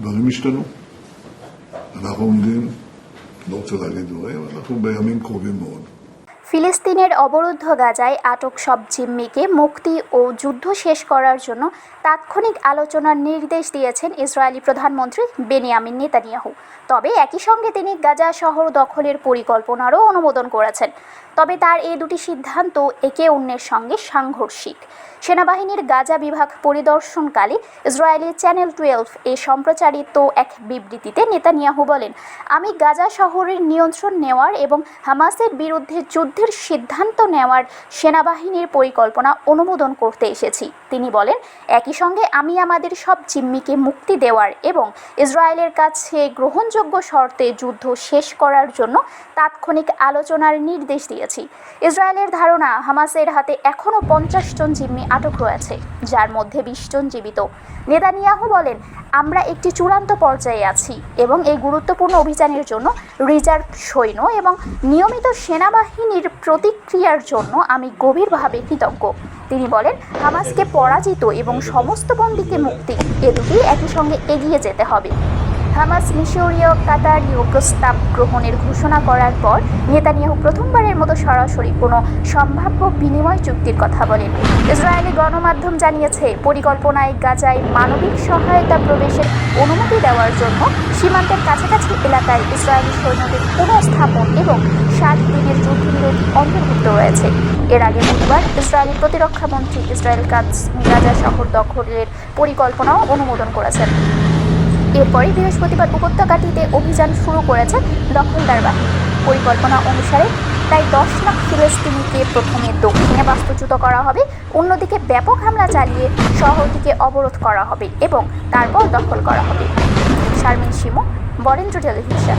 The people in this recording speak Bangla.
דברים השתנו. אנחנו עומדים, לא רוצה להגיד דברים, אנחנו בימים קרובים מאוד. ফিলিস্তিনের অবরুদ্ধ গাজায় আটক সব জিম্মিকে মুক্তি ও যুদ্ধ শেষ করার জন্য তাৎক্ষণিক আলোচনার নির্দেশ দিয়েছেন ইসরায়েলি প্রধানমন্ত্রী বেনিয়ামিন নেতানিয়াহু। তবে একই সঙ্গে তিনি গাজা শহর দখলের পরিকল্পনারও অনুমোদন করেছেন। তবে তার এই দুটি সিদ্ধান্ত একে অন্যের সঙ্গে সাংঘর্ষিক। সেনাবাহিনীর গাজা বিভাগ পরিদর্শনকালে ইসরায়েলি চ্যানেল টুয়েলভ এ সম্প্রচারিত এক বিবৃতিতে নেতানিয়াহু বলেন, আমি গাজা শহরের নিয়ন্ত্রণ নেওয়ার এবং হামাসের বিরুদ্ধে যুদ্ধের সিদ্ধান্ত নেওয়ার সেনাবাহিনীর পরিকল্পনা অনুমোদন করতে এসেছি। তিনি বলেন, একই সঙ্গে আমি আমাদের সব জিম্মিকে মুক্তি দেওয়ার এবং ইসরায়েলের কাছে গ্রহণযোগ্য শর্তে যুদ্ধ শেষ করার জন্য তাৎক্ষণিক আলোচনার নির্দেশ দিয়েছি। ইসরায়েলের ধারণা, হামাসের হাতে এখনও পঞ্চাশ জন জিম্মি আটক রয়েছে, যার মধ্যে বিশ জন জীবিত। নেতানিয়াহু বলেন আমরা একটি চূড়ান্ত পর্যায়ে আছি এবং এই গুরুত্বপূর্ণ অভিযানের জন্য রিজার্ভ সৈন্য এবং নিয়মিত সেনাবাহিনীর প্রতিক্রিয়ার জন্য আমি গভীরভাবে কৃতজ্ঞ। তিনি বলেন, হামাসকে পরাজিত এবং সমস্ত বন্দীকে মুক্তি, এ দুটি একই সঙ্গে এগিয়ে যেতে হবে। হামাস মিশরীয় কাতারীয় প্রস্তাব গ্রহণের ঘোষণা করার পর নেতানিয়াহু প্রথমবারের মতো সরাসরি কোনো সম্ভাব্য বিনিময় চুক্তির কথা বলেন। ইসরায়েলি গণমাধ্যম জানিয়েছে, পরিকল্পনায় গাজায় মানবিক সহায়তা প্রবেশের অনুমতি দেওয়ার জন্য সীমান্তের কাছাকাছি এলাকায় ইসরায়েলি সৈন্যদের পুনঃস্থাপন এবং ষাট দিনের যুদ্ধবিরতি অন্তর্ভুক্ত রয়েছে। এর আগে বুধবার ইসরায়েলি প্রতিরক্ষা মন্ত্রী ইসরায়েল কাজ গাজা শহর দখলের পরিকল্পনাও অনুমোদন করেছেন। এরপরই বৃহস্পতিবার উপত্যকাটিতে অভিযান শুরু করেছে দখলদার বাহিনী। পরিকল্পনা অনুসারে প্রায় দশ লাখ ফিলিস্তিনিকে প্রথমে দক্ষিণে বাস্তুচ্যুত করা হবে, অন্যদিকে ব্যাপক হামলা চালিয়ে শহরটিকে অবরোধ করা হবে এবং তারপর দখল করা হবে। শারমিন শিমু, বরেন্দ্র টেলিভিশন।